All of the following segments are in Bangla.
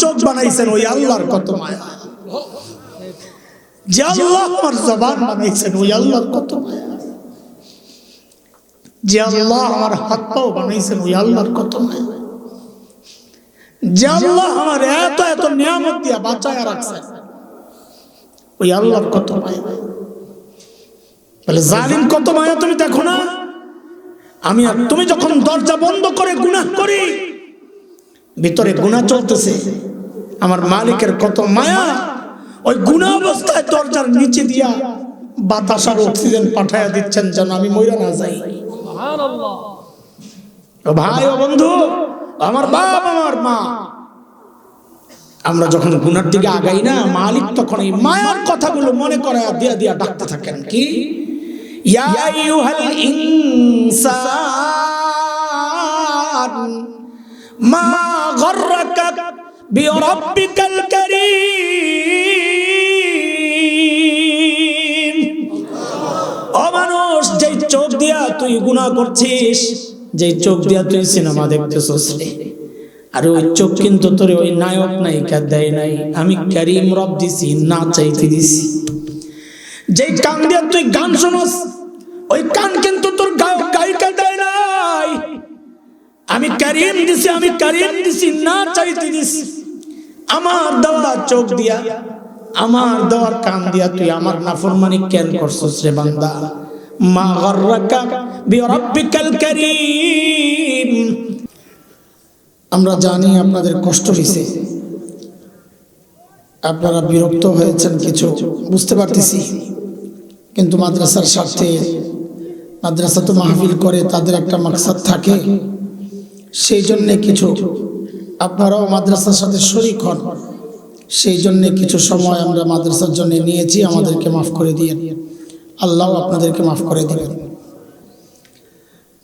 চোখ বানাইছেন ওই আল্লাহর কত মায়া। যে আল্লাহ আমার জবান বানাইছেন ওই আল্লাহর কত মায়া। যে আল্লাহ আমার হাত পাও বানাইছেন ওই আল্লাহর কত মায়া। যে আল্লাহ আমার এত এত নিয়ামত দিয়া বাঁচায় রাখছেন ওই আল্লাহর কত মায়া। বলে, জালিম কত মায়া তুমি দেখো না? আমি আর তুমি যখন দরজা বন্ধ করে গুনাহ করি, ভিতরে গুনাহ চলতেছে। আমার মালিকের কত মায়া ওই গুণা অবস্থায় দরজার নিচে দিয়া বাতাস আর অক্সিজেন পাঠাইয়া দিচ্ছেন যেন আমি মইরা না যাই। ভাই ও বন্ধু আমার বাপ আমার মা। আমরা যখন গুনার দিকে আগাই না মালিক তখন এই মায়ার কথাগুলো মনে করে দিয়া দিয়া ডাকতে থাকেন। কি? ইনসান মা বিরাব্বিকাল কারীম। ও মানুষ যেই চোখ দিয়া তুই গুনাহ করছিস, যেই চোখ দিয়া তুই সিনেমা দেখতেছিস আর ওই চোখ কিন্তু তোর ওই নায়ক নায়িকা দেয় নাই। আমি ক্যারিম রব দিছি, না চাইতে দিছি। যেই কান দিয়া তুই গান শোনস, ওই কান কিন্তু তোর গায়ক গায়িকা দেয় নাই। আমি ক্যারিম দিছি, আমি ক্যারিম দিছি, না চাইতে দিছি। আমার দেওয়া চোখ দিয়া, আমার দেওয়ার কান দিয়া তুই আমার নাফরমানি কেন করছস রে বান্দা? মা গররাকা বিরাব্বিকাল কারীম। আমরা জানি আপনাদের কষ্ট হয়েছে আপনারা বিরক্ত হয়েছেন কিছু, বুঝতে পারতেছি। কিন্তু মাদ্রাসার স্বার্থে মাদ্রাসা তো মাহফিল করে, তাদের একটা মাকসাদ থাকে। সেই জন্যে কিছু আপনারাও মাদ্রাসার সাথে শরিক হন। সেই জন্য কিছু সময় আমরা মাদ্রাসার জন্য নিয়েছি, আমাদেরকে মাফ করে দিয়ে আল্লাহ আপনাদেরকে মাফ করে দিবেন।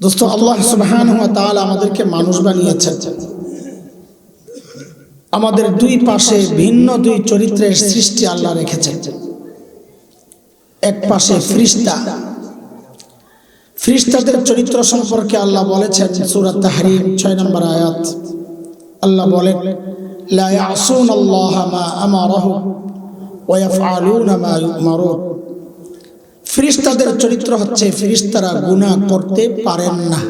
দোস্ত, আল্লাহ সুবহান তাহলে আমাদেরকে মানুষ বানিয়েছেন। আমাদের দুই পাশে ভিন্ন দুই চরিত্রের সৃষ্টি আল্লাহ রেখেছেন। এক পাশে ফ্রিস্তা। ফ্রিস্তাদের চরিত্র সম্পর্কে আল্লাহ বলেছেন সুরাত তাহরিম, ছয় নম্বর আয়াত। আল্লাহ বলেন আল্লাহ ফ্রিস্তাদের চরিত্র হচ্ছে ফ্রিস্তারা গুনাহ করতে পারেন না।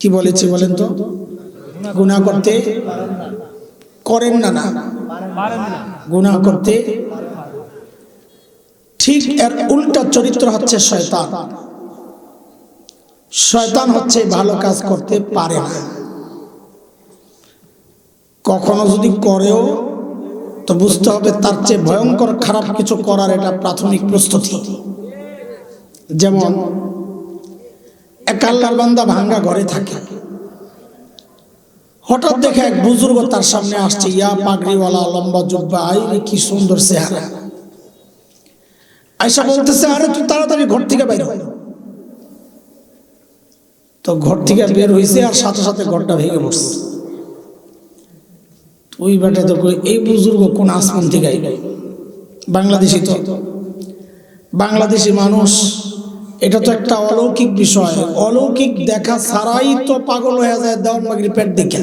কি বলেছি বলেন তো? গুনাহ করতে করেন না না? গুনাহ করতে ঠিক এর উল্টা চরিত্র হচ্ছে শয়তান। শয়তান হচ্ছে ভালো কাজ করতে পারে না। কখনো যদি করেও, তো বুঝতে হবে তার চেয়ে ভয়ঙ্কর খারাপ কিছু করার এটা প্রাথমিক প্রস্তুতি। যেমন, এক বান্দা ভাঙ্গা ঘরে থাকে। হঠাৎ দেখে এক বুজুর্গ তার সামনে আসছে, ইয়া পাগড়িওয়ালা, লম্বা জুব্বা আই রে কি সুন্দর চেহারা। আয়সা বলতেছে, আরে, তুই তাড়াতাড়ি ঘর থেকে বাইর। তো ঘর থেকে বের হয়েছে আর সাথে সাথে ঘরটা ভেঙে পড়ছে। ওই বেটা তো এই বুজুর্গ কোন আসমান থেকে বাংলাদেশি তো। বাংলাদেশি মানুষ, এটা তো একটা অলৌকিক বিষয়। অলৌকিক দেখা ছাড়াই তো পাগল হয়ে যায় দেওয়ান মাগির পেট দেখে।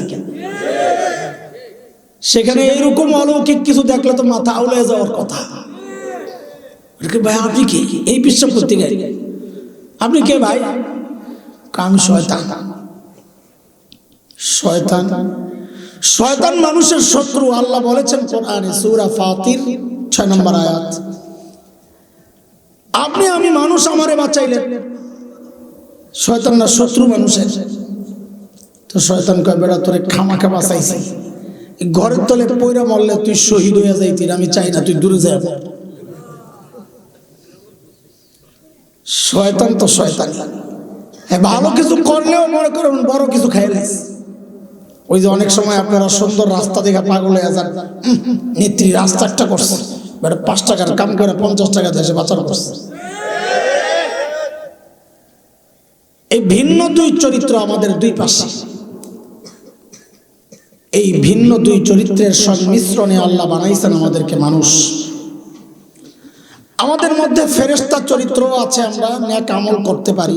সেখানে এরকম অলৌকিক কিছু দেখলে তো মাথা আউলে যাওয়ার কথা। ভাই, আপনি কি? এই বিশ্বাস করতে গেলে আপনি কে, ভাই? কাম শয়তান। শয়তান। শয়তান মানুষের শত্রু, আল্লাহ বলেছেন কোরআনে সূরা ফাতির 6 নম্বর আয়াত। আপনি, আমি মানুষ আমারে বাঁচাইলেন। শয়তান না শত্রু মানুষের। তো শয়তান কয় বেড়া তোরে খামাখা বাঁচাইছি। ঘরের তলে পয়রা মরলে তুই শহীদ হয়ে যাইতি আমি চাই না তুই দূরে যাব শয়তান তো শয়তান। ভালো কিছু করলেও মনে করেন, বড় কিছু খাইলিস ওই যে অনেক সময় আপনারা সুন্দর রাস্তা দেখে পাগল হয়ে যান। নেত্রী রাস্তা একটা করছে। বেটা পাঁচ টাকার কাম করে পঞ্চাশ টাকা দেশে বাঁচানো করছে। এই ভিন্ন দুই চরিত্র আমাদের দুই পাশে। এই ভিন্ন দুই চরিত্রের সংমিশ্রণে আল্লাহ বানাইছেন আমাদেরকে মানুষ। আমাদের মধ্যে ফেরেস্তা চরিত্র আছে, আমরা ন্যাক আমল করতে পারি।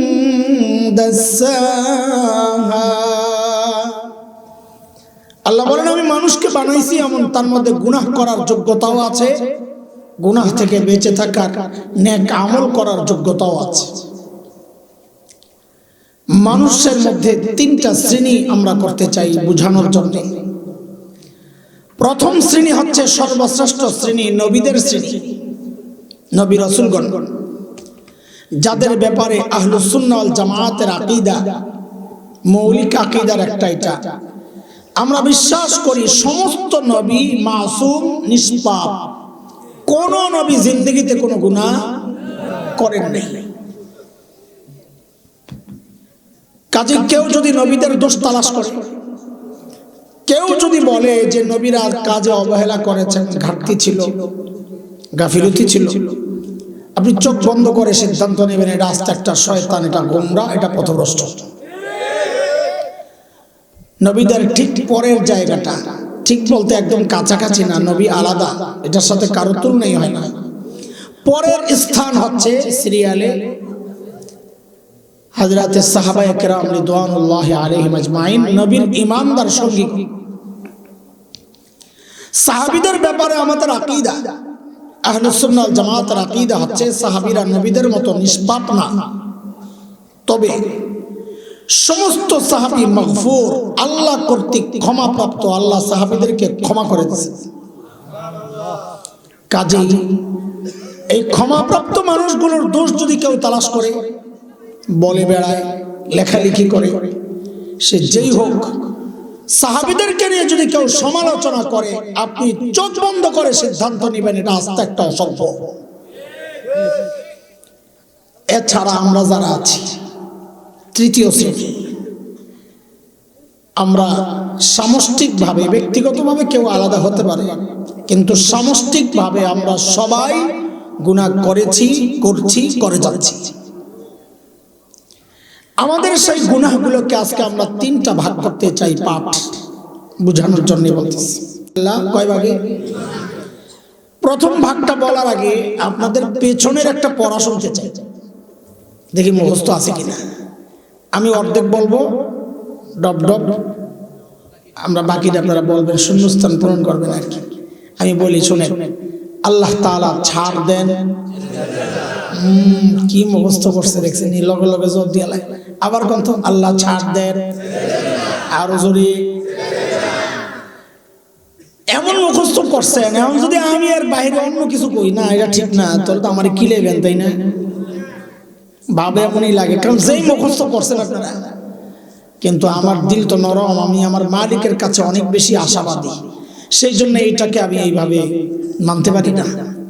আল্লাহ বলেন, আমি মানুষকে বানাইছি এমন, তার মধ্যে গুনাহ করার যোগ্যতাও আছে, গুনাহ থেকে বেঁচে থাকার নেক আমল করার যোগ্যতাও আছে। মানুষের মধ্যে তিনটা শ্রেণি আমরা করতে চাই বোঝানোর জন্য। প্রথম শ্রেণি হচ্ছে সর্বশ্রেষ্ঠ শ্রেণি, নবীদের শ্রেণি, নবী রসুলগণ। যাদের ব্যাপারে আহলুসুন্নাল জামায়াতের আকিদা, মৌলিক আকিদার একটা এটা। আমরা বিশ্বাস করি সমস্ত নবী মাসুম, নিষ্পাপ। কোন নবী জিন্দগিতে কোনো গুণা করেন নাই। কাজে কেউ যদি নবীদের দোষ তালাশ করে, কেউ যদি বলে যে নবীরা কাজে অবহেলা করেছেন, ঘাটতি ছিল, গাফিলতি ছিল আপনি চোখ বন্ধ করে সিদ্ধান্ত নেবেন, এটা আস্তে একটা শয়তান, এটা গোমরা, এটা পথভ্রষ্ট। নবীদের ঠিক পরের জায়গাটা, ঠিক বলতে একদম কাছাকাছি না, নবী আলাদা, এটার সাথে কারও তুলনাই হয় না। পরের স্থান হচ্ছে সিরিয়ালে হাজরাতে সাহাবা একরাম রিদওয়ানুল্লাহ আলাইহিম আজমাইন নবীর ইমানদার সঙ্গী। সাহাবীদের ব্যাপারে আমাদের আকীদা। আহলুস সুন্নাহ ওয়াল জামাতের আকীদা হচ্ছে সাহাবীরা নবীদের মতো নিষ্পাপ না। তবে সমস্ত সাহাবী মাগফুর আল্লাহ কর্তৃক ক্ষমাপ্রাপ্ত আল্লাহ সাহাবীদেরকে ক্ষমা করে দিয়েছে। কাজেই এই ক্ষমাপ্রাপ্ত মানুষগুলোর দোষ যদি কেউ তালাশ করে, বলে বেড়ায়, লেখালেখি করে, সে যেই হোক সাহাবিদেরকে নিয়ে যদি কেউ সমালোচনা করে, আপনি চোখ বন্ধ করে সিদ্ধান্ত নেবেন, এটা আস্তে একটা অসভ্য। এছাড়া আমরা যারা আছি, তৃতীয় শ্রেণি, আমরা সামষ্টিকভাবে, ব্যক্তিগতভাবে কেউ আলাদা হতে পারে, কিন্তু সামষ্টিকভাবে আমরা সবাই গুণা করেছি, করছি, করে যাচ্ছি। আমাদের সেই গুনাহগুলোকে আজকে আমরা তিনটা ভাগ করতে চাই পাপ বুঝানোর জন্য বলতেছি। আল্লাহ, কয় ভাগে? প্রথম ভাগটা বলার আগে আপনাদের পেছনের একটা পড়া শুনতে চাই। দেখি মুখস্থ আছে কিনা। আমি অর্ধেক বলব ডব ডব আমরা বাকিটা আপনারা বলবেন, শূন্যস্থান পূরণ করবেন আর কি। আমি বলি শুনে আল্লাহ তাআলা ছাড় দেন। কি মুখস্থ করছে দেখছেন লগে লগে জোর দিয়া লাগে। আবার কন্ত, আল্লাহ ছাড় দেন। আরও জোরে এমন মুখস্থ করছেন এখন যদি আমি আর বাইরে অন্য কিছু কই, না, এটা ঠিক না, তাহলে তো আমার কি লেবেন, তাই না? ভাবে এমনই লাগে, কারণ যেই মুখস্থ করছেন আপনারা, কিন্তু আমার দিল তো নরম, আমি আমার মালিকের কাছে অনেক বেশি আশাবাদী। সেই জন্য এইটাকে আমি এইভাবে মানতে পারি না,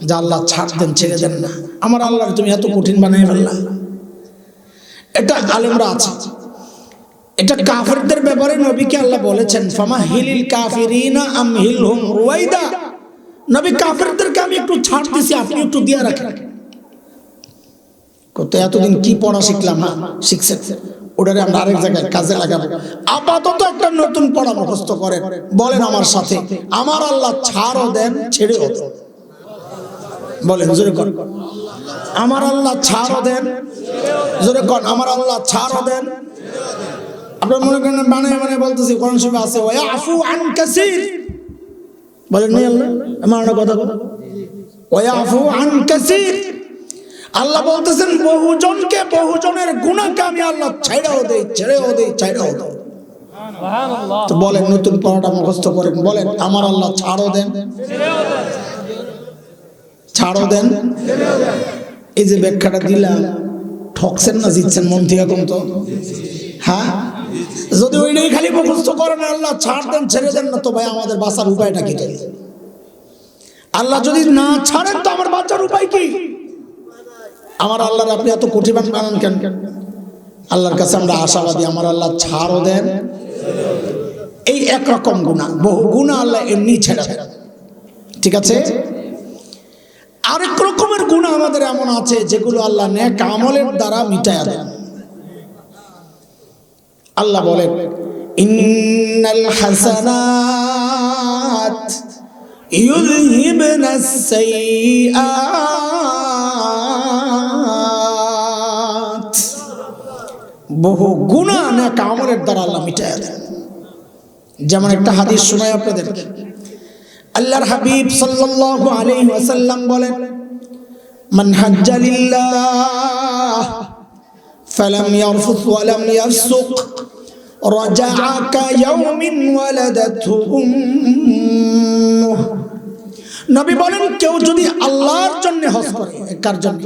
যে আল্লাহ ছাড় দেন, ছেড়ে দেন না। আমার আল্লাহ তুমি এত কঠিন বানাই ফেললা। এটা আলেমরা আছে। এটা কাফেরদের ব্যাপারে নবীকে আল্লাহ বলেছেন, ফামা হিলিল কাফিরিনা আম হিলহুম রুয়াইদা নবী কাফেরদেরকে আমি একটু ছাড় দিছি, আপনি একটু দিয়ে রাখেন। কত এতদিন কি পড়া শিখলাম হ্যাঁ? শিখছেন। ওটারে আমরা আরেক জায়গায় কাজে লাগাবো। আপাতত একটা নতুন পড়া মুখস্থ করেন। বলেন আমার সাথে, আমার আল্লাহ ছাড়ও দেন, ছেড়েও বলেন, জোরে কর আমার আল্লাহ ছাড়ও দেন। জোরে কর আমার আল্লাহ ছাড়ও দেন। আপনার মনে করেন মানে মানে বলতেছি কোরআন শরীফে আছে ওয়া আফু আন কাসীর। বলেন নাই আল্লাহ আমার কথা কথা ওয়া আফু আন কাসীর। আল্লাহ বলতেছেন বহুজনকে বহুজনের গুণাকে আমি আল্লাহ ছেড়েও দেই ছেড়েও দেই ছেড়েও দেই। তো বলেন নতুন পড়াটা মুখস্থ করেন। বলেন আমার আল্লাহ ছাড়ও দেন। ছাড়ও দেন? এই যে ব্যাখ্যাটা দিলাম, ঠকছেন না, জিতছেন, মন থেকে এখন তো। হ্যাঁ? যদি ওইটাই খালি মুখস্থ করেন, আল্লাহ ছাড় দেন, ছেড়ে দেন না, তো ভাই আমাদের বাঁচার উপায়টা কি? আল্লাহ যদি না ছাড়েন, তো আমার বাঁচার উপায় কি? আমার আল্লাহর আপনি এত কঠিন বানান কেন? আল্লাহর কাছে আমরা আশাবাদী, আমার আল্লাহ ছাড়ও দেন। এই একরকম গুণা, বহু গুণা আল্লাহ এমনি ছেড়ে ঠিক আছে? আরেক রকমের গুণ আমাদের এমন আছে যেগুলো আল্লাহ নেক আমলের দ্বারা মিটায় দেন। আল্লাহ বলেন, ইন্নাল হাসানাত ইউযহিবনা সাইয়্যাত। বহু গুণা নেক আমলের দ্বারা আল্লাহ মিটায় দেন। যেমন একটা হাদিস শোনায় আপনাদেরকে। আল্লাহর হাবিব সাল্লাল্লাহু আলাইহি ওয়াসাল্লাম বলেন, মান হাজ্জা লিল্লাহ, ফালাম ইয়ারফুস ওয়া লাম ইয়াফসুক রাজা'a কা ইয়াওমিন ওয়ালাদাতহু উম্মুহ। নবী বলেন, কেউ যদি আল্লাহর জন্য হজ করে কার জন্য?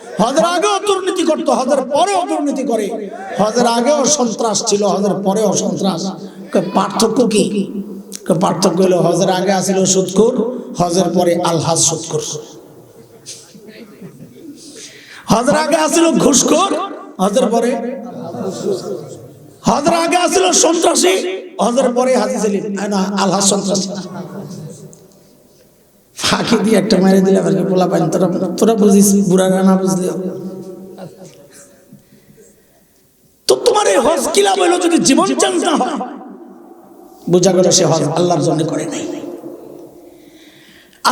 হজের আগেও দুর্নীতি করতো, হজের পরেও দুর্নীতি করে। হজের আগেও সন্ত্রাস ছিল, হজের পরেও সন্ত্রাস। কয় পার্থক্য কি? কয় পার্থক্য হলো, হজের আগে আসিল সুদকুর হজের পরে আলহাজ সুদকুর হজের আগে আসিল ঘুষখোর, হজের পরে হজের আগে আসিল সন্ত্রাসী, হজের পরে হাজি সেলিম। না, আলহাজ সন্ত্রাসী। ফাঁকি দিয়ে একটা মেরে দিলে আর কি পোলা পাইন? তোরা তোরা বুঝিস, বুড়া না বুঝলে? তো তোমার এই হজ কিলা বলো যদি জীবন চেঞ্জ না হয়? বোঝা গেল সে হজ আল্লাহর জন্য করে নাই।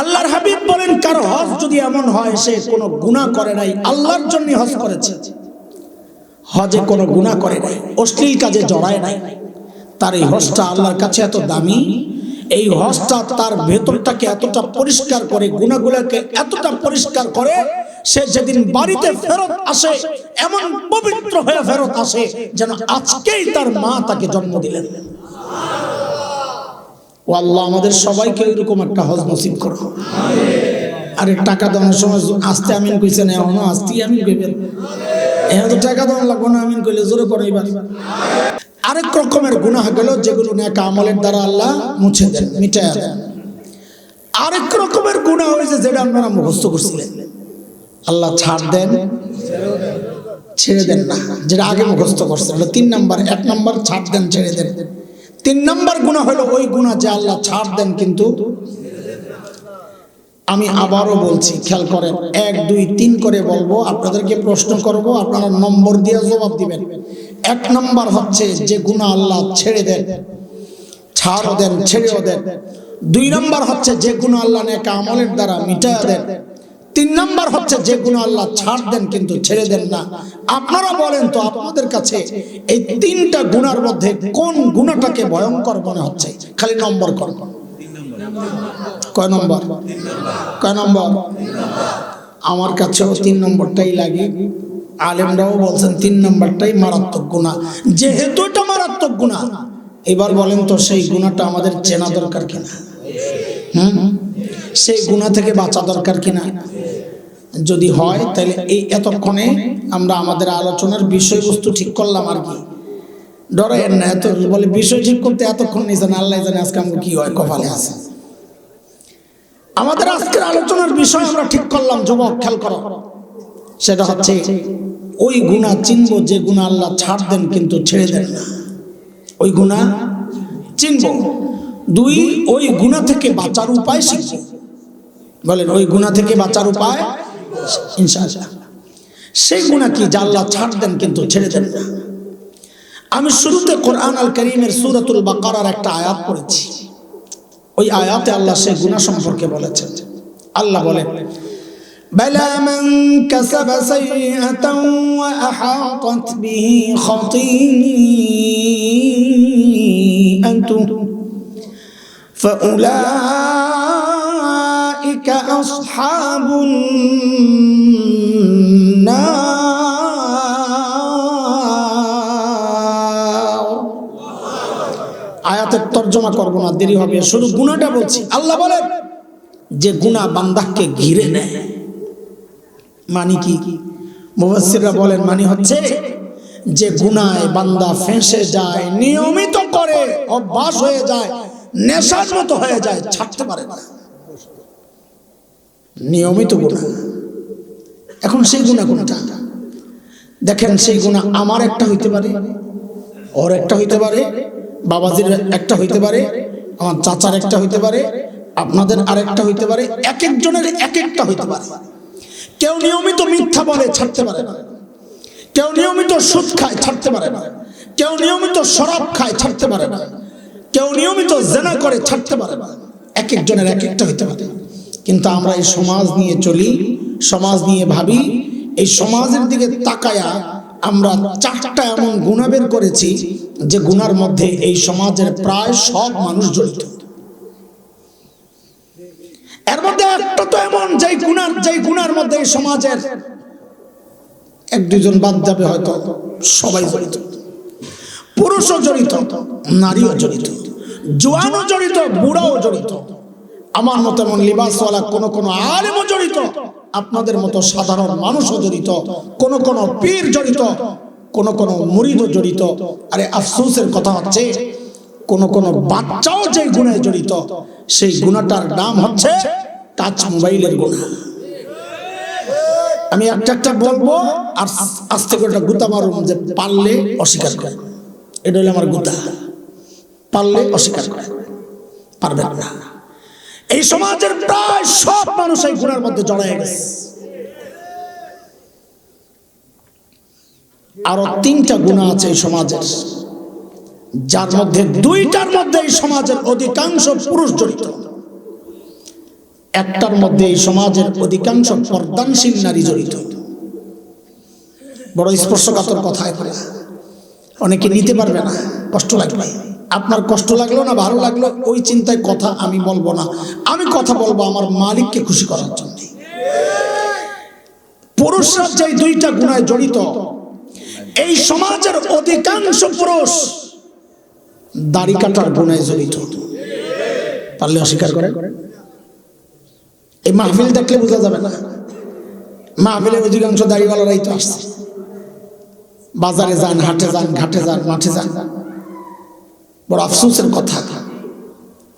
আল্লাহর হাবিব বলেন, কার হজ যদি এমন হয়, সে কোনো গুনাহ করে নাই, আল্লাহর জন্য হজ করেছে। হজে কোনো গুনাহ করে নাই, অশ্লীল কাজে জড়ায় নাই। তার এই হজটা আল্লাহর কাছে এত দামি এই হজটা তার ভেতরটাকে এতটা পরিষ্কার করে গুণাগুলাকে এতটা পরিষ্কার করে, সে যেদিন বাড়িতে ফেরত আসে, এমন পবিত্র হয়ে ফেরত আসে যেন আজকেই তার মা তাকে জন্ম দিলেন। ও আল্লাহ, আমাদের সবাইকে এরকম একটা হজ নসিব করো। আরে, টাকা দেওয়ার সময় আস্তে আমিন কইছে না, এখনও আস্তে আমিন কইবেন। এখন টাকা দেওয়া লাগবো না, আমিন কইলে জোরে করে এবার আরেক রকমের গুনাহ গেল, যেগুলো নেক আমলের দ্বারা আল্লাহ মুছে দেন, মিটায় আরেক রকমের গুনাহ হয়েছে যেটা আপনারা মুখস্থ করছিলেন। আল্লাহ ছাড় দেন, ছেড়ে দেন না, যেটা আগে মুখস্থ করছেন হলো তিন নাম্বার, এক নাম্বার ছাড় দেন, ছেড়ে দেন। তিন নাম্বার গুণা হলো ওই গুণা যে আল্লাহ ছাড় দেন, কিন্তু আমি আবারও বলছি, খেয়াল করেন, এক, দুই, তিন করে বলব, আপনাদেরকে প্রশ্ন করব, আপনারা নম্বর দিয়ে জবাব দিবেন। এক নম্বর হচ্ছে যে গুণা আল্লাহ ছেড়ে দেন, ছাড়ও দেন, ছেড়েও দেন। দুই নম্বর হচ্ছে যে গুণ আল্লাহ নেকা আমলের দ্বারা মিটায়া দেন। তিন নম্বর হচ্ছে যে গুণ আল্লাহ ছাড় দেন, কিন্তু ছেড়ে দেন না। আপনারা বলেন তো, আপনাদের কাছে এই তিনটা গুণার মধ্যে কোন গুণাটাকে ভয়ঙ্কর মনে হচ্ছে? খালি নম্বর কর। কয় নম্বর? কয় নম্বর? আমার কাছেও তিন নম্বরটাই লাগে। আলেমরাও বলছেন তিন নম্বরটাই মারাত্মক গুণা যেহেতু এটা মারাত্মক গুণা এবার বলেন তো সেই গুণাটা আমাদের চেনা দরকার কিনা? হুম? সেই গুণা থেকে বাঁচা দরকার কিনা? যদি হয়, তাহলে এই এতক্ষণে আমরা আমাদের আলোচনার বিষয়বস্তু ঠিক করলাম আর কি। ডরাইয়েন না এত, বলে বিষয় ঠিক করতে এতক্ষণ নিয়ে জানে, আল্লাহ জানে আজকে আমাকে কি হয়, কপালে আছে। আমাদের আজকের আলোচনার বিষয় আমরা ঠিক করলাম, যুবক, খেয়াল করো। সেটা হচ্ছে, ওই গুণা চিনব, যে গুণা আল্লাহ ছাড় দেন কিন্তু ছেড়ে দেন না। ওই গুণা চিনবো। দুই, ওই গুণা থেকে বাঁচার উপায় শিখব। বলেন, ওই গুণা থেকে বাঁচার উপায় ইনশাআল্লাহ। সেই গুণা কি যা আল্লাহ ছাড় দেন কিন্তু ছেড়ে দেন না? আমি শুরুতে কোরআন আল করিমের সুরাতুল বাকারার একটা আয়াত পড়েছি। ওই আয়াতে আল্লাহ সেই গুণা সম্পর্কে বলেছেন আল্লাহ বলেন بلى من كسب سيئة وأحاطت به خطيئته فأولئك أصحاب النار আয়াতের তর্জমা করব না, দেরি হবে। শুধু গুণাটা বলছি। আল্লাহ বলেন যে গুণা বান্দাকে ঘিরে নেয়। মানে কি? মুবাসসিররা বলেন মানে হচ্ছে যে গুনায় বান্দা ফেঁসে যায়, নিয়মিত করে, অভ্যাস হয়ে যায়, নেশার মতো হয়ে যায়, ছাড়তে পারে না। নিয়মিত গুণা। এখন সেই গুণা কোনটা? দেখেন, সেই গুণা আমার একটা হইতে পারে, ওর একটা হইতে পারে বাবাজির একটা হইতে পারে আমার চাচার একটা হইতে পারে আপনাদের আরেকটা হইতে পারে এক একজনের এক একটা হইতে পারে। কেউ নিয়মিত মিথ্যা বলে ছাড়তে পারে না। কেউ নিয়মিত সুদ খায় ছাড়তে পারে না। কেউ নিয়মিত শরাব খায় ছাড়তে পারে না। কেউ নিয়মিত জেনা করে ছাড়তে পারে না। এক একজনের এক একটা হইতে পারে। কিন্তু আমরা এই সমাজ নিয়ে চলি সমাজ নিয়ে ভাবি এই সমাজের দিকে তাকায়া আমরা চারটা এমন গুণা বের করেছি যে গুণার মধ্যে এই সমাজের প্রায় সব মানুষ জড়িত। এর মধ্যে একটা তো এমন, যেই গুণার যেই গুণার মধ্যে এই সমাজের এক দুজন বাদ যাবে হয়তো, সবাই জড়িত। পুরুষও জড়িত, নারীও জড়িত, জোয়ানও জড়িত, বুড়াও জড়িত। আমার মতো এমন লিবাসওয়ালা কোনো কোনো আলেমও জড়িত আপনাদের মতো সাধারণ মানুষও জড়িত, কোন কোন পীর জড়িত, কোন কোন মুরিদও জড়িত। আরে আফসোসের কথা হচ্ছে, কোন কোন বাচ্চাও যে গুণায় জড়িত, সেই গুণাটার নাম হচ্ছে টাচ মোবাইলের গুণা। আমি একটা একটা বলব, আর আস্তে করে একটা গুতা মারুম যে পারলে অস্বীকার করে। এটা হলো আমার গুতা। পারলে অস্বীকার করে। পারবেন না। এই সমাজের প্রায় সব মানুষ এই গুণার মধ্যে জড়ায় গেছে। আরও তিনটা গুণা আছে এই সমাজের। যার মধ্যে দুইটার মধ্যে এই সমাজের অধিকাংশ পুরুষ জড়িত। একটার মধ্যে এই সমাজের অধিকাংশ পর্দানশীল নারী জড়িত। বড় স্পর্শকাতর কথা এগুলা অনেকে নিতে পারবে না, কষ্ট লাগবে। আপনার কষ্ট লাগল না, ভালো লাগল, ওই চিন্তায় কথা আমি বলব না। আমি কথা বলব আমার মালিককে খুশি করার জন্য। পুরুষরা যে দুইটা গুণায় জড়িত। এই সমাজের অধিকাংশ পুরুষ দাড়ি কাটার গুণায় জড়িত। পারলে অস্বীকার করে এই মাহফিল দেখলে বোঝা যাবে না। মাহফিলে অধিকাংশ দাড়িওয়ালারাই তো আসছে। বাজারে যান, হাটে যান, ঘাটে যান, মাঠে যান। বড় আফসোসের কথা।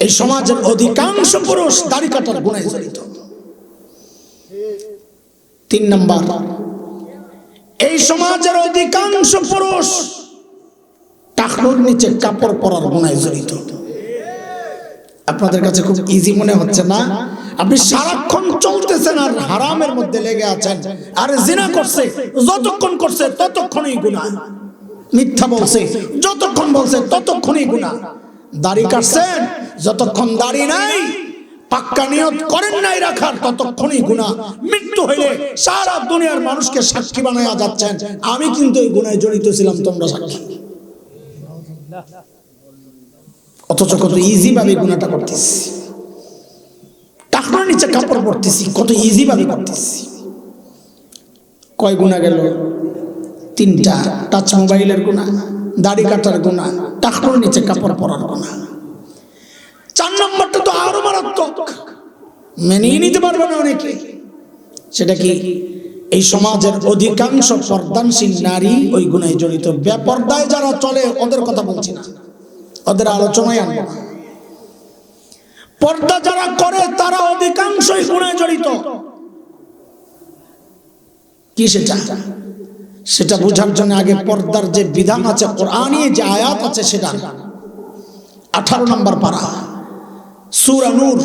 এই সমাজের অধিকাংশ পুরুষ দাড়ি কাটার গুণায় জড়িত। তিন নম্বর, এই সমাজের অধিকাংশ পুরুষ টাকনোর নিচে কাপড় পরার গুণায় জড়িত। আপনাদের কাছে খুব ইজি মনে হচ্ছে না? আপনি সারাক্ষণ চলতেছেন আর হারামের মধ্যে লেগে আছেন। আর জিনা করছে, যতক্ষণ করছে ততক্ষণই গুণা মিথ্যা বলছে। যতক্ষণ বলছে, ততক্ষণই গুণা দাড়ি কাটছেন, যতক্ষণ দাড়ি নাই, পাক্কা নিয়ত করেন নাই রাখার, ততক্ষণই গুণা মৃত্যু হইলে সারা দুনিয়ার মানুষকে সাক্ষী বানায়া যাচ্ছেন। আমি কিন্তু এই গুণায় জড়িত ছিলাম, তোমরা সাক্ষী। অথচ কত ইজি ভাবে গুণাটা করতেছি। টাকনার নিচে কাপড় পরতেছি, কত ইজি ভাবে করতেছি। কয় গুণা গেল? তিনটা টাচ মোবাইলের গুণা, দাড়ি কাটার গুণা টাকনার নিচে কাপড় পরার গুণা। চার নম্বরটা তো আরও মারাত্মক। মেনেই নিতে পারবে না অনেকে। সেটা কি? এই সমাজের অধিকাংশ পর্দানশীল নারী ওই গুণায় জড়িত। বেপর্দায় যারা চলে, ওদের কথা বলছি না। ওদের আলোচনায় আনব না। পর্দা যারা করে, তারা অধিকাংশই গুণায় জড়িত। কি সেটা? সেটা বোঝার জন্য আগে পর্দার যে বিধান আছে কোরআনই যে আয়াত আছে সেটা। আঠারো নম্বর পারা। সুরা নূর,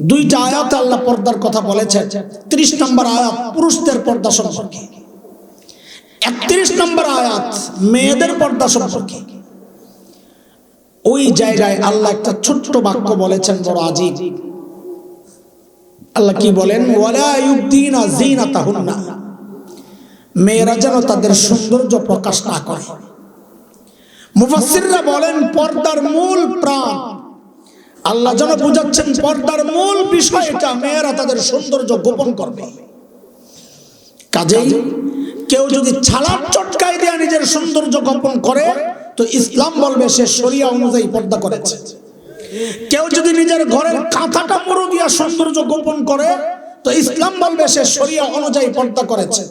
দুইটা আয়াত আল্লাহ পর্দার কথা বলেছে ত্রিশ নম্বর আয়াত, পুরুষদের পর্দা সম্পর্কে। একত্রিশ নম্বর আয়াত, মেয়েদের পর্দা সম্পর্কে। ওই জায়গায় আল্লাহ একটা ছোট্ট বাক্য বলেছেন, বড় আজিব। আল্লাহ কি বলেন? ওয়ালা ইউদ্দিনা জিনাতাহুন্না মেয়েরা যেন তাদের সৌন্দর্য প্রকাশ না করে। মুফাসসিররা বলেন, পর্দার মূল প্রাণ। আল্লাহ যেন বুঝাচ্ছেন, পর্দার মূল বিষয় এটা, মেয়েরা তাদের সৌন্দর্য গোপন করবে। কাজেই কেউ যদি ছালার চটকাই দেয়া নিজের সৌন্দর্য গোপন করে, তো ইসলাম বলবে সে শরিয়া অনুযায়ী পর্দা করেছে। কেউ যদি নিজের ঘরের কাঁথাটা মুড়ো দিয়া সৌন্দর্য গোপন করে, তো ইসলাম বলবে সে শরিয়া অনুযায়ী পর্দা করেছে।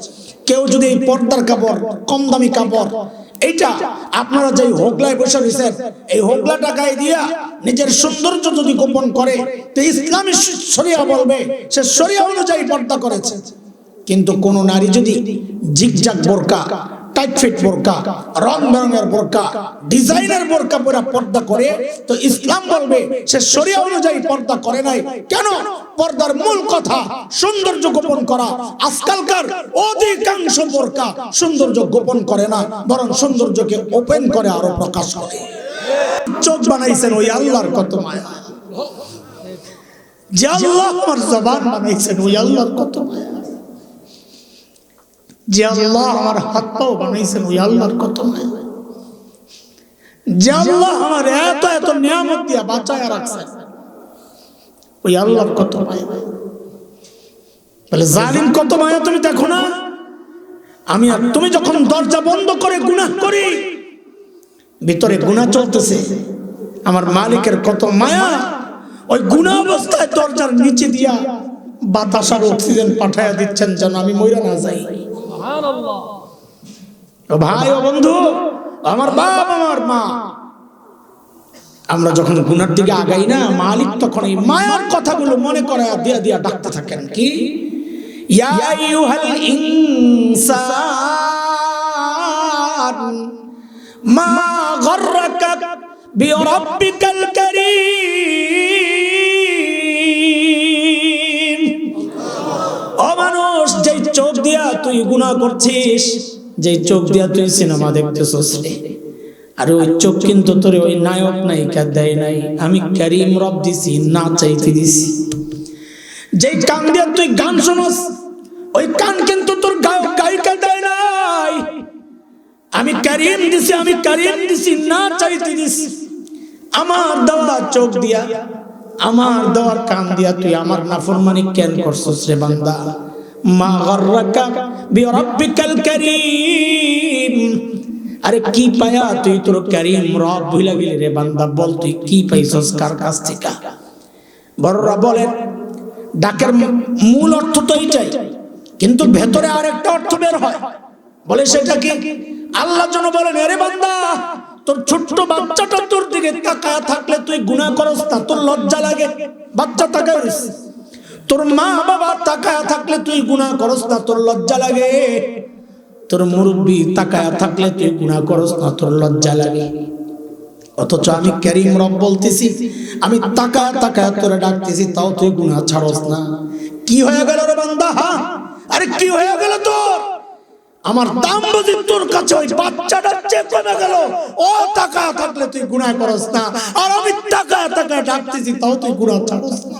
কেউ যদি এই পর্দার কাপড় কম দামি কাপড়, এইটা আপনারা যে হোগলায় বসে রয়েছেন, এই হোগলাটা গায়ে দিয়া নিজের সৌন্দর্য যদি গোপন করে, তো ইসলামী শরিয়া বলবে, সে শরিয়া অনুযায়ী পর্দা করেছে। কিন্তু কোন নারী যদি জিগজাগ বোরকা টাইট ফিট বোরকা রং বেরঙের বোরকা ডিজাইনের বোরকা পরে পর্দা করে, তো ইসলাম বলবে, সে শরিয়া অনুযায়ী পর্দা করে নাই। কেন? পর্দার মূল কথা, সৌন্দর্য গোপন করা। আজকালকার অধিকাংশ বোরকা সৌন্দর্য গোপন করে না, বরং সৌন্দর্যকে ওপেন করে আরও প্রকাশ করে। চোখ বানাইছেন ওই আল্লাহর কত মায়া। যে আল্লাহ আমার জবান বানাইছেন, ওই আল্লাহর কত মায়া। যে আল্লাহ আমার হাত পাও বানাইছেন, ওই আল্লাহর কত যে আল্লাহ আমার এত এত নিয়ামত দিয়া বাঁচায় রাখছেন ওই আল্লাহর কত মায়া বলে, জালিম কত মায়া তুমি দেখো না। আমি আর তুমি যখন দরজা বন্ধ করে গুনাহ করি, ভিতরে গুনাহ চলতেছে। আমার মালিকের কত মায়া, ওই গুনাহ অবস্থায় দরজার নিচে দিয়া বাতাস আর অক্সিজেন পাঠাইয়া দিচ্ছেন যেন আমি ময়রা না যাই। ভাই, ও বন্ধু, আমার বাপ, আমার মা। আমরা যখন গুনার দিকে আগাই না, মালিক তখন এই মায়ার কথাগুলো মনে করে দিয়া দিয়া ডাকতে থাকেন। কি? মা গররাকা বিরাব্বিকাল কারীম। তুই গুনাহ করছিস, যেই চোখ দিয়া তুই সিনেমা দেখতেছিস আর ওই চোখ কিন্তু তোর ওই নায়ক নায়িকা দেয় নাই। আমি ক্যারিম রব দিছি, না চাইতে দিছি। যেই কান দিয়া তুই গান শোনস, ওই কান কিন্তু তোর গায়ক গায়িকা দেয় নাই। আমি ক্যারিম দিছি, আমি ক্যারিম দিছি, না চাইতে দিছি। আমার দেওয়া চোখ দিয়া, আমার দেওয়ার কান দিয়া তুই আমার নাফরমানি কেন করছস রে বান্দা? মা গররাকা বিরাব্বিকাল কারীম। আরে কি পায়া তুই তোর কারীম রব ভুলা গেলি রে বান্দা, বল তুই কি পাইছস, কার কাছ থেকে? বড়রা বলেন, ডাকের মূল অর্থ তো এইটাই, কিন্তু ভেতরে আরেকটা অর্থ বের হয়। বলে সেটা কি? আল্লাহ যেন বলেন আরে বান্দা, তোর ছোট্ট বাচ্চাটা তোর দিকে তাকায় থাকলে তুই গুনাহ করস তা তোর লজ্জা লাগে, বাচ্চা তাকায় রইছে। তোর মা বাবা তাকায় থাকলে তুই গুনাহ করস না, তোর লজ্জা লাগে। তোর মুরব্বী তাকায় থাকলে তুই গুনাহ করস না, তোর লজ্জা লাগে। অথচ আমি ক্যারিম রব বলতেছি, আমি তাকায় তাকায় তোরে ডাকতেছি, তাও তুই গুনাহ ছাড়স না। কি হয়ে গেল রে বান্দা আরে কি হয়ে গেল তোর? আমার দাম বুঝি তোর কাছে ওই বাচ্চাটা চেয়ে কমে গেল। ও টাকা থাকলে তুই গুনাহ করস না, আর আমি টাকা টাকা ডাকতেছি, তাও তুই গুনাহ ছাড়স না।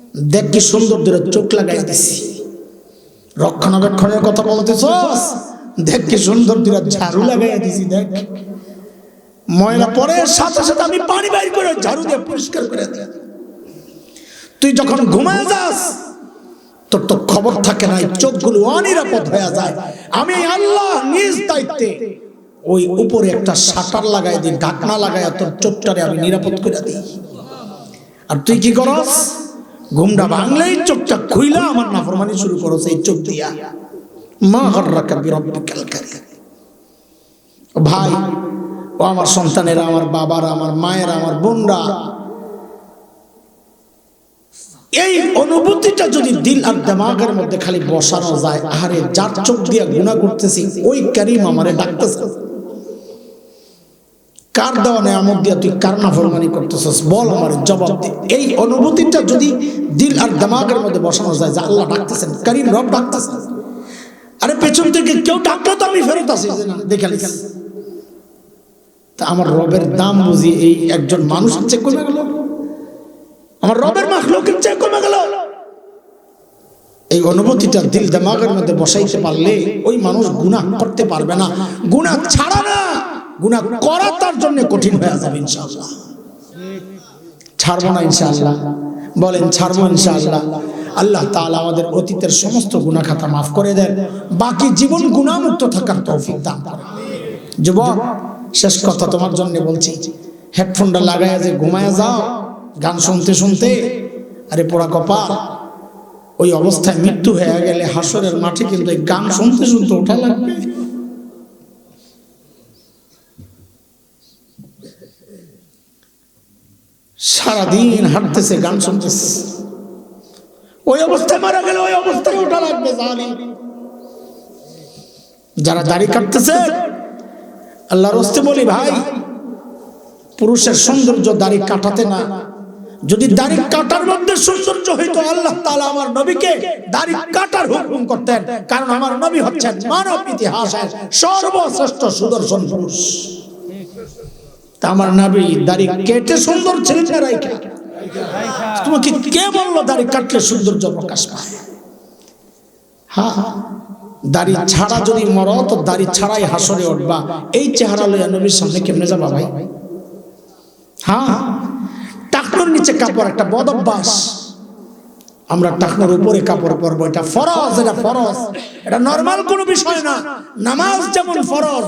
দেখ সুন্দর করে চোখ লাগাই দিছি। রক্ষণাবেক্ষণের কথা বলতেছস দেখ সুন্দর করে ঝাড়ু লাগাই দিছি, দেখ। ময়লা পরে, সাথে সাথে আমি পানি বাইর করে ঝাড়ু দিয়ে পরিষ্কার করে দিই তুই যখন ঘুমায় যাস, তোর তো খবর থাকে না চোখগুলো অনিরাপদ হয়ে যায়। আমি আল্লাহ নিজ দায়িত্বে ওই উপরে একটা শাটার লাগাই দিই, ঢাকনা লাগাই তোর চোখটারে আমি নিরাপদ করে দিই। আর তুই কি করস? ঘুমটা ভাঙলেই চোখটা খুইলা আমার নাফরমানি শুরু করস এই চোখ দিয়া। মা গররাকা বিরাব্বিকাল ভাই, ও আমার সন্তানেরা, আমার বাবারা, আমার মায়েরা, আমার বোনরা, এই অনুভূতিটা যদি দিল আর দেমাগের মধ্যে খালি বসানো যায় আরে যার চোখ দিয়ে গুণা করতেছি, ওই কারিম আমারে ডাকতেছে। কার দেওয়া নেয়ামত দিয়া তুই কার নাফরমানি করতেছিস? বল আমার, জবাব দে। এই অনুভূতিটা যদি দিল আর দেমাগের মধ্যে বসানো যায় যে আল্লাহ ডাকতেছেন, কারিম রব ডাকতেছেন, আরে পেছন থেকে কেউ ডাকলে তো আমি ফেরত আসি না, দেখে তা আমার রবের দাম বুঝি এই একজন মানুষ চেয়ে কমে গেল। আমার রবের মাখলুকের চেয়ে কমে গেল। এই অনুভূতিটা দিল দেমাগের মধ্যে বসাইতে পারলে ওই মানুষ গুণা করতে পারবে না। গুণা ছাড়া না। গুণা করা তার জন্য কঠিন হয়ে যাবে ইনশাআল্লাহ। ছাড়বো না ইনশাআল্লাহ। বলেন, ছাড়বো ইনশাআল্লাহ। আল্লাহ তাআলা আমাদের অতীতের সমস্ত গুনাহ খাতা মাফ করে দেন। বাকি জীবন গুণামুক্ত থাকার তৌফিক দান যুবক, শেষ কথা তোমার জন্য বলছি। হেডফোনটা লাগায় যে ঘুমায় যাও, গান শুনতে শুনতে, আরে পোড়া কপা ওই অবস্থায় মৃত্যু হয়ে গেলে হাসরের মাঠে কিন্তু এই গান শুনতে শুনতে ওঠা লাগবে। সারাদিন হাঁটতেছে গান শুনতেছে। ওই অবস্থায় মারা গেলে ওই অবস্থায় ওটা লাগবে জালিম। যারা দাড়ি কাটতেছে আল্লাহর হস্তে বলি ভাই পুরুষের সৌন্দর্য দাড়ি কাটাতে না। যদি দাড়ি কাটার মধ্যে সৌন্দর্য হইতো আল্লাহ তাআলা আমার নবীকে দাড়ি কাটার হুকুম করতেন। কারণ আমার নবী হচ্ছেন মানব ইতিহাসের সর্বশ্রেষ্ঠ সুদর্শন পুরুষ। তা আমার নবী, দাড়ি কেটে সুন্দর ছিলেন না রাইখা। তোমাকে কে বলল দাড়ি কাটলে সৌন্দর্য প্রকাশ পায়? হ্যাঁ দাড়ি ছাড়া যদি মর, তো দাড়ি ছাড়াই হাসরে উঠবা। এই চেহারা লইয়া নবীর সামনে কেমনে যাবা ভাই? হ্যাঁ টাকনোর নিচে কাপড়, একটা বদ অভ্যাস। আমরা টাকনোর উপরে কাপড় পরবো, এটা ফরজ এটা ফরজ। এটা নর্মাল কোনো বিষয় না। নামাজ যেমন ফরজ